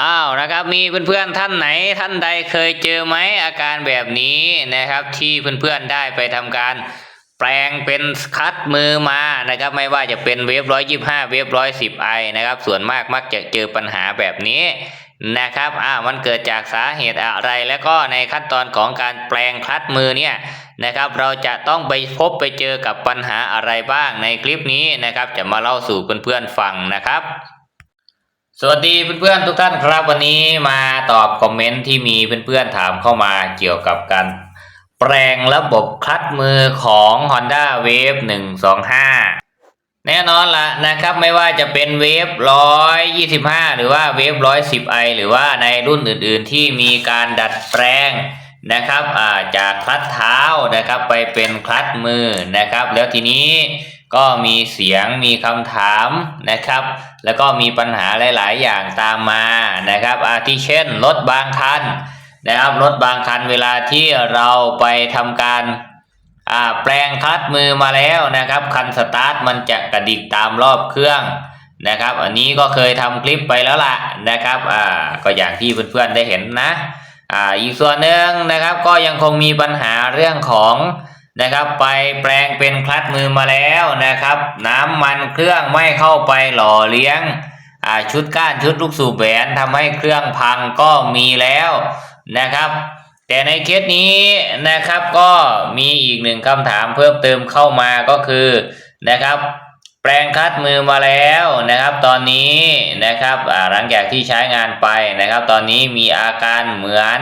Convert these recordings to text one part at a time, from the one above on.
อ้าวนะครับ มีเพื่อนๆท่านไหนท่านใดเคยเจอไหมอาการแบบนี้นะครับ ที่เพื่อนๆได้ไปทำการแปลงเป็นคัดมือมานะครับ ไม่ว่าจะเป็นเวฟร้อยยี่ห้าเวฟร้อยสิบไอนะครับ ส่วนมากมักจะเจอปัญหาแบบนี้นะครับ อ่า มันเกิดจากสาเหตุอะไร แล้วก็ในขั้นตอนของการแปลงคัดมือเนี่ยนะครับ เราจะต้องไปพบไปเจอกับปัญหาอะไรบ้างในคลิปนี้นะครับ จะมาเล่าสู่เพื่อนๆฟังนะครับ สวัสดีเพื่อนๆทุกท่านครับวันนี้มาตอบคอมเมนต์ที่มีเพื่อนๆถามเข้ามาเกี่ยวกับการแปลงระบบคลัตมือของ Honda Wave 125 แน่นอนละนะครับไม่ว่าจะเป็นเวฟ125 หรือว่าเวฟ 110i หรือว่าในรุ่นอื่นๆที่มีการดัดแปลงนะครับจากคลัตเท้านะครับไปเป็นคลัตมือนะครับ แล้วทีนี้ ก็มีเสียงมีคำถามนะครับ แล้วก็มีปัญหาหลาย ๆ อย่างตามมานะครับอาทิเช่นรถบางคันนะครับรถบางคันเวลาที่เราไปทำการแปลงคลัตช์มือมาแล้วนะครับ คันสตาร์ทมันจะกระดิกตามรอบเครื่องนะครับ อันนี้ก็เคยทำคลิปไปแล้วล่ะนะครับอ่าก็อย่างที่เพื่อนๆได้เห็นนะอ่าอีกส่วนหนึ่งนะครับก็ยังคงมีปัญหาเรื่องของ นะครับ ไปแปลงเป็นคลัตช์มือมาแล้วนะครับ น้ำมันเครื่องไม่เข้าไปหล่อเลี้ยงชุดก้านชุดลูกสูบแหวนทำให้เครื่องพังก็มีแล้วนะครับ แต่ในเคสนี้นะครับก็มีอีกหนึ่งคำถามเพิ่มเติมเข้ามาก็คือนะครับ แปลงคลัดมือมาแล้วนะครับ ตอนนี้นะครับหลังจากที่ใช้งานไปนะครับ ตอนนี้มีอาการเหมือน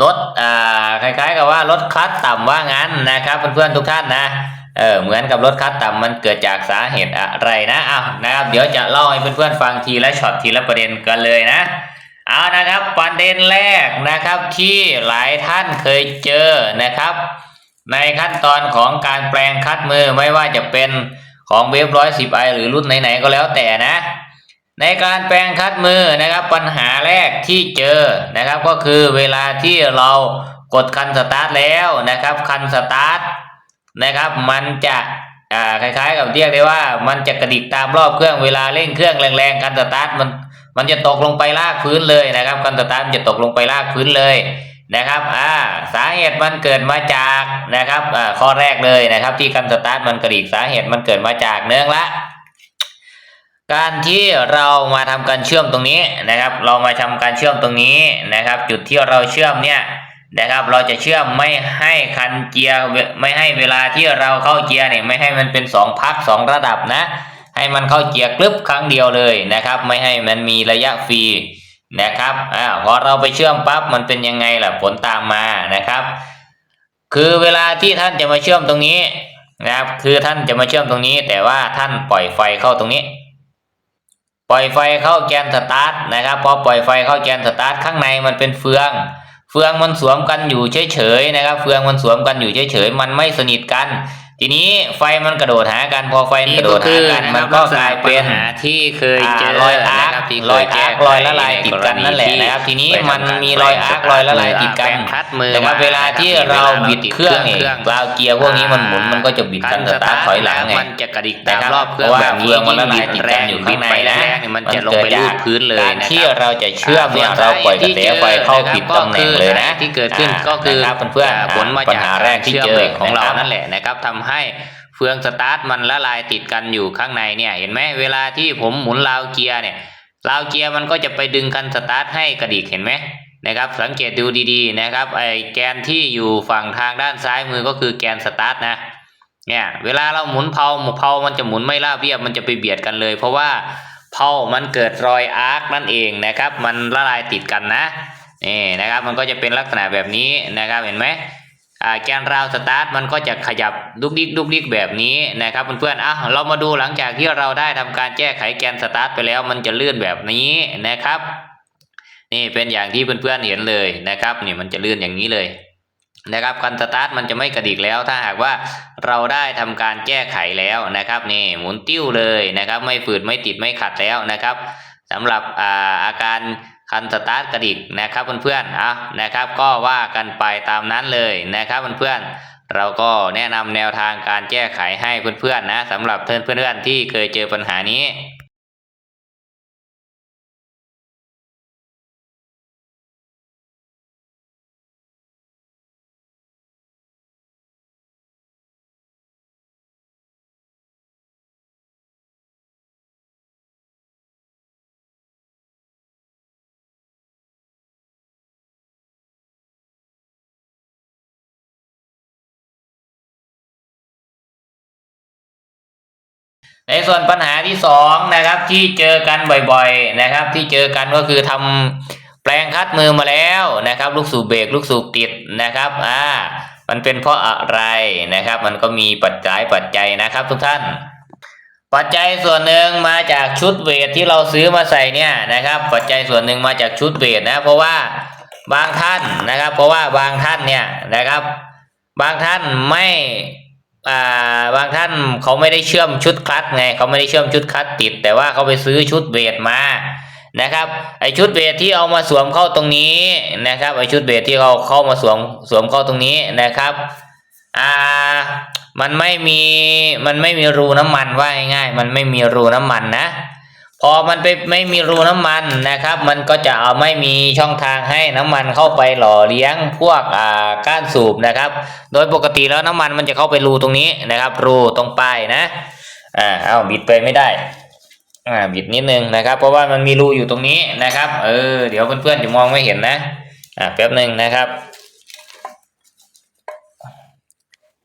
อ่ารถอ่าคล้ายๆ กับว่ารถคลัดต่ำว่างั้นนะครับเพื่อนๆทุกท่านนะเออเหมือนกับรถคลัดต่ำมันเกิดจากสาเหตุอะไรนะอ้าวนะครับเดี๋ยวจะเล่าให้เพื่อนๆฟังทีละช็อตทีละประเด็นกันเลยนะเอานะครับประเด็นแรกนะครับที่หลายท่านเคยเจอนะครับ ในขั้นตอนของการแปลงคัดมือไม่ว่าจะเป็นของเวฟร้อยสิบไอหรือรุ่นไหนๆก็แล้วแต่นะ ในการแปลงคัดมือนะครับปัญหาแรกที่เจอนะครับก็คือเวลาที่เรากดคันสตาร์ทแล้วนะครับคันสตาร์ทนะครับมันจะอ่าคล้ายๆ กับเรียกได้ว่ามันจะกระดิกตามรอบเครื่องเวลาเร่งเครื่องแรงๆคันสตาร์ทมันมันจะตกลงไปลากพื้นเลยนะครับคันสตาร์ทจะตกลงไปลากพื้นเลยนะครับอ่าสาเหตุมันเกิดมาจากนะครับอ่าข้อแรกเลยนะครับที่คันสตาร์ทมันกระดิกสาเหตุมันเกิดมาจากเนื่องละ การที่เรามาทำการเชื่อมตรงนี้นะครับ เรามาทำการเชื่อมตรงนี้นะครับ จุดที่เราเชื่อมเนี่ยนะครับ เราจะเชื่อมไม่ให้คันเกียร์ไม่ให้เวลาที่เราเข้าเกียร์เนี่ยไม่ให้มันเป็นสองพักสองระดับนะ ให้มันเข้าเกียร์กลึบครั้งเดียวเลยนะครับ ไม่ให้มันมีระยะฟรีนะครับอ่าพอเราไปเชื่อมปั๊บมันเป็นยังไงล่ะผลตามมานะครับ คือเวลาที่ท่านจะมาเชื่อมตรงนี้นะครับ คือท่านจะมาเชื่อมตรงนี้ แต่ว่าท่านปล่อยไฟเข้าตรงนี้ ปล่อยไฟเข้าแกนสตาร์ทนะครับพอปล่อยไฟเข้าแกนสตาร์ทข้างในมันเป็นเฟือง เฟืองมันสวมกันอยู่เฉยๆนะครับ เฟืองมันสวมกันอยู่เฉยๆมันไม่สนิทกัน ทีนี้ไฟมันกระโดดหากันพอไฟมันกระโดดหากันมันก็กลายเป็นที่เคยเจอรอยอาร์นะคครับที่รอยเคอาร์ครอยละลายติดกันนั่นแหละนะครับ ทีนี้มันมีรอยอาร์ครอยละลายติดกันคัดมือแต่ว่าเวลาที่เราบิดเครื่องเนี่ยกราวเกียร์พวกนี้มันหมุนมันก็จะบิดกันสตาร์ทถอยหลังไงมันจะกระดิกนะตามครับรอบเครื่องเพราะว่าแบบนี้เฟืองมันละลายติดกันอยู่ข้างในนะแรกๆเยมันจะลงไปลูบพื้นเลยการนะที่ครับเราจะเชื่อมเนี่ยเราปล่อยกระแสไฟเข้าผิดตำแหน่งเลยนะที่เกิดขึ้นก็คือนะครับเพื่อนๆผลมาปัญจากหาแรกที่ชื่มเจอหล็กของเรานะครับนั่นแหละนะครับทำใให้เฟืองสตาร์ทมันละลายติดกันอยู่ข้างในเนี่ยเห็นไหมเวลาที่ผมหมุนราวเกียร์เนี่ยราวเกียร์มันก็จะไปดึงคันสตาร์ทให้กระดิกเห็นไหมนะครับสังเกตดูดีๆนะครับไอแกนที่อยู่ฝั่งทางด้านซ้ายมือก็คือแกนสตาร์ทนะเนี่ยเวลาเราหมุนเพาหมุนเพามันจะหมุนไม่ราบเรียบมันจะไปเบียดกันเลย เพราะว่าเพามันเกิดรอยอาร์คนั่นเองนะครับ มันละลายติดกันนะนี่นะครับมันก็จะเป็นลักษณะแบบนี้นะครับเห็นไหม แกนราวสตาร์ทมันก็จะขยับดุกดิกดุกดิกแบบนี้นะครับเพื่อนๆอะเรามาดูหลังจากที่เราได้ทำการแก้ไขแกนสตาร์ทไปแล้ว มันจะเลื่อนแบบนี้นะครับ นี่เป็นอย่างที่เพื่อนๆเห็นเลยนะครับนี่มันจะเลื่อนอย่างนี้เลยนะครับคันสตาร์ทมันจะไม่กระดิกแล้วถ้าหากว่าเราได้ทำการแก้ไขแล้วนะครับนี่หมุนติ้วเลยนะครับ ไม่ฝืดไม่ติดไม่ขัดแล้วนะครับสำหรับอาอาการ คันสตาร์ทกระดิกนะครับเพื่อนๆอะนะครับ ก็ว่ากันไปตามนั้นเลยนะครับเพื่อนๆเราก็แนะนำแนวทางการแก้ไขให้เพื่อนๆนะสำหรับเพื่อนๆที่เคยเจอปัญหานี้ ในส่วนปัญหาที่สองนะครับที่เจอกันบ่อยๆนะครับ ที่เจอกันก็คือทำแปลงคัดมือมาแล้วนะครับ ลูกสูบเบรกลูกสูบติดนะครับอ่ามันเป็นเพราะอะไรนะครับ มันก็มีปัจจัยปัจจัยนะครับ ทุกท่าน ปัจจัยส่วนหนึ่งมาจากชุดเวทที่เราซื้อมาใส่เนี่ยนะครับ ปัจจัยส่วนหนึ่งมาจากชุดเวทนะ เพราะว่าบางท่านนะครับ เพราะว่าบางท่านเนี่ยนะครับ บางท่านไม่ บางท่านเขาไม่ได้เชื่อมชุดคลัตไงเขาไม่ได้เชื่อมชุดคลัตติด แต่ว่าเขาไปซื้อชุดเวทมานะครับไอชุดเวทที่เอามาสวมเข้าตรงนี้นะครับไอชุดเวทที่เขาเข้ามาสวมสวมเข้าตรงนี้นะครับอ่ามันไม่มีมันไม่มีรูน้ำมันว่าง่ายๆมันไม่มีรูน้ำมันนะ พอมันไปไม่มีรูน้ำมันนะครับ มันก็จะเอาไม่มีช่องทางให้น้ำมันเข้าไปหล่อเลี้ยงพวกอ่าก้านสูบนะครับ โดยปกติแล้วน้ำมันมันจะเข้าไปรูตรงนี้นะครับ รูตรงปลายนะอ่าเอาบิดไปไม่ได้อ่าบิดนิดนึงนะครับ เพราะว่ามันมีรูอยู่ตรงนี้นะครับ เออเดี๋ยวเพื่อนๆจะมองไม่เห็นนะอ่าแป๊บหนึ่งนะครับ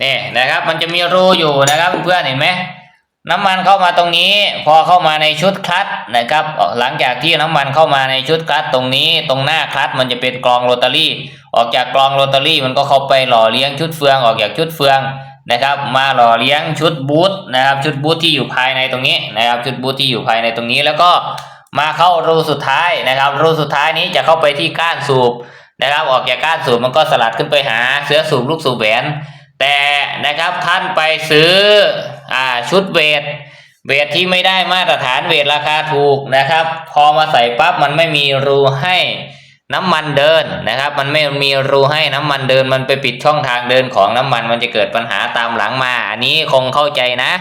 นี่นะครับ มันจะมีรูอยู่นะครับเพื่อนๆเห็นไหม น้ำมันเข้ามาตรงนี้ พอเข้ามาในชุดคลัตช์นะครับ หลังจากที่น้ำมันเข้ามาในชุดคลัตช์ตรงนี้ ตรงหน้าคลัตช์มันจะเป็นกรองโรตารี่ ออกจากกรองโรตารี่มันก็เข้าไปหล่อเลี้ยงชุดเฟืองออกจากชุดเฟืองนะครับ มาหล่อเลี้ยงชุดบูทนะครับ ชุดบูทที่อยู่ภายในตรงนี้นะครับ ชุดบูทที่อยู่ภายในตรงนี้ แล้วก็มาเข้ารูสุดท้ายนะครับ รูสุดท้ายนี้จะเข้าไปที่ก้านสูบนะครับ ออกจากก้านสูบมันก็สลัดขึ้นไปหาเสื้อสูบลูกสูบแหวน แต่นะครับท่านไปซื้ออชุดเวท เวทที่ไม่ได้มาตรฐานเวทราคาถูกนะครับ พอมาใส่ปั๊บมันไม่มีรูให้น้ำมันเดินนะครับ มันไม่มีรูให้น้ำมันเดิน มันไปปิดช่องทางเดินของน้ำมันมันจะเกิดปัญหาตามหลังมา อันนี้คงเข้าใจนะ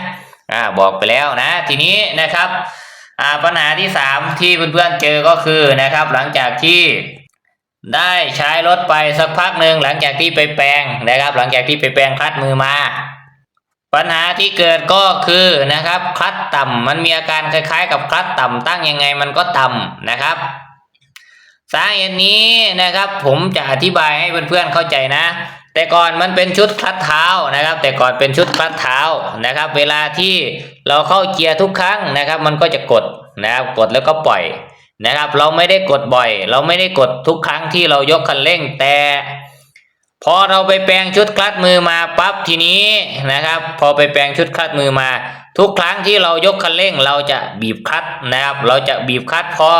อ่าบอกไปแล้วนะ ทีนี้นะครับอ่าปัญหาที่สามที่เพื่อนๆเจอก็คือนะครับ หลังจากที่ ได้ใช้รถไปสักพักหนึ่งหลังจากที่ไปแปลงนะครับ หลังจากที่ไปแปลงคลัดมือมา ปัญหาที่เกิดก็คือนะครับคลัดต่ำมันมีอาการคล้ายๆ กับคลัดต่ำตั้งยังไงมันก็ต่ำนะครับ สาเหตุนี้นะครับ ผมจะอธิบายให้เพื่อนๆเข้าใจนะ แต่ก่อนมันเป็นชุดคลัดเท้านะครับ แต่ก่อนเป็นชุดคลัดเท้านะครับ เวลาที่เราเข้าเกียร์ทุกครั้งนะครับ มันก็จะกดนะครับกดแล้วก็ปล่อย นะครับ เราไม่ได้กดบ่อย เราไม่ได้กดทุกครั้งที่เรายกคันเร่ง แต่พอเราไปแปลงชุดคลัดมือมาปั๊บทีนี้นะครับ พอไปแปลงชุดคลัดมือมา ทุกครั้งที่เรายกคันเร่ง เราจะบีบคลัดนะครับ เราจะบีบคลัดพอ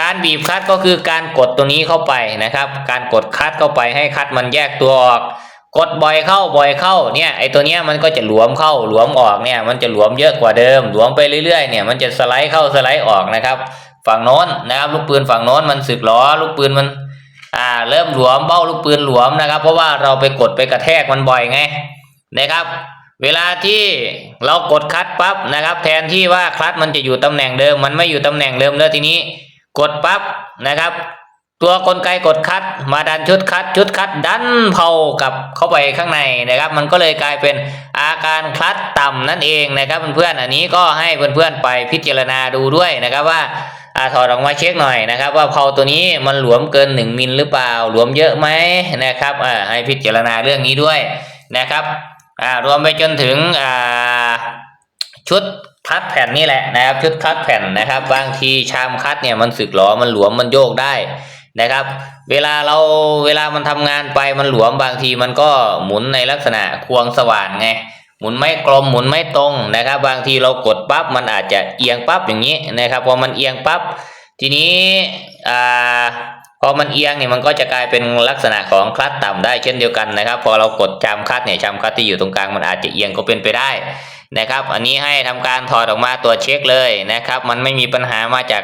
การบีบคัดก็คือการกดตรงนี้เข้าไปนะครับ การกดคัดเข้าไปให้คัดมันแยกตัวออก กดบ่อยเข้าบ่อยเข้าเนี่ยไอตัวเนี้ยมันก็จะหลวมเข้าหลวมออกเนี่ยมันจะหลวมเยอะกว่าเดิมหลวมไปเรื่อยๆเนี่ยมันจะสไลด์เข้าสไลด์ออกนะครับ ฝั่งโน้นนะครับ ลูกปืนฝั่งโน้นมันสึกหรอลูกปืนมัน อ่า เริ่มหลวมเบ้าลูกปืนหลวมนะครับ เพราะว่าเราไปกดไปกระแทกมันบ่อยไงนะครับ เวลาที่เรากดคลัตปั๊บนะครับ แทนที่ว่าคลัตมันจะอยู่ตำแหน่งเดิม มันไม่อยู่ตำแหน่งเดิมแล้วทีนี้ กดปั๊บนะครับ ตัวกลไกกดคัด มาดันชุดคัด ชุดคัดดันเผากับเข้าไปข้างในนะครับ มันก็เลยกลายเป็นอาการคลัดต่ำนั่นเองนะครับเพื่อนๆอันนี้ก็ให้เพื่อนๆไปพิจารณาดูด้วยนะครับว่า อ่าถอดออกมาเช็คหน่อยนะครับ ว่าเผาตัวนี้มันหลวมเกิน 1 มิลหรือเปล่า หลวมเยอะไหมนะครับอ่าให้พิจารณาเรื่องนี้ด้วยนะครับอ่ารวมไปจนถึงอ่าชุดคัดแผ่นนี่แหละนะครับชุดคัดแผ่นนะครับ บางทีชามคัดเนี่ยมันสึกหรอมันหลวมมันโยกได้นะครับ เวลาเราเวลามันทำงานไปมันหลวมบางทีมันก็หมุนในลักษณะควงสว่านไง หมุนไม่กลมหมุนไม่ตรงนะครับ บางทีเรากดปั๊บมันอาจจะเอียงปั๊บอย่างนี้นะครับพอมันเอียงปั๊บทีนี้อ่าพอมันเอียงเนี่ยมันก็จะกลายเป็นลักษณะของคลัตช์ต่ำได้เช่นเดียวกันนะครับ พอเรากดจามคลัตช์เนี่ยจามคลัตช์ที่อยู่ตรงกลางมันอาจจะเอียงก็เป็นไปได้นะครับ อันนี้ให้ทำการถอดออกมาตรวจเช็คเลยนะครับ มันไม่มีปัญหามาจาก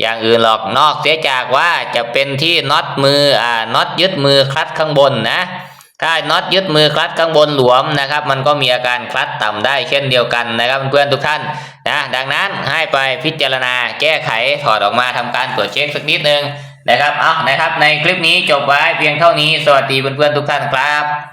อย่างอื่นหรอกนอกเสียจากว่าจะเป็นที่น็อตมืออ่าน็อตยึดมือคลัตช์ข้างบนนะ ถ้าน็อตยึดมือคลัตช์ข้างบนหลวมนะครับ มันก็มีอาการคลัตช์ต่ำได้เช่นเดียวกันนะครับเพื่อนๆทุกท่านนะดังนั้นให้ไปพิจารณาแก้ไขถอดออกมาทำการตรวจเช็คสักนิดนึงนะครับเอานะครับในคลิปนี้จบไว้เพียงเท่านี้สวัสดีเพื่อนๆทุกท่านครับ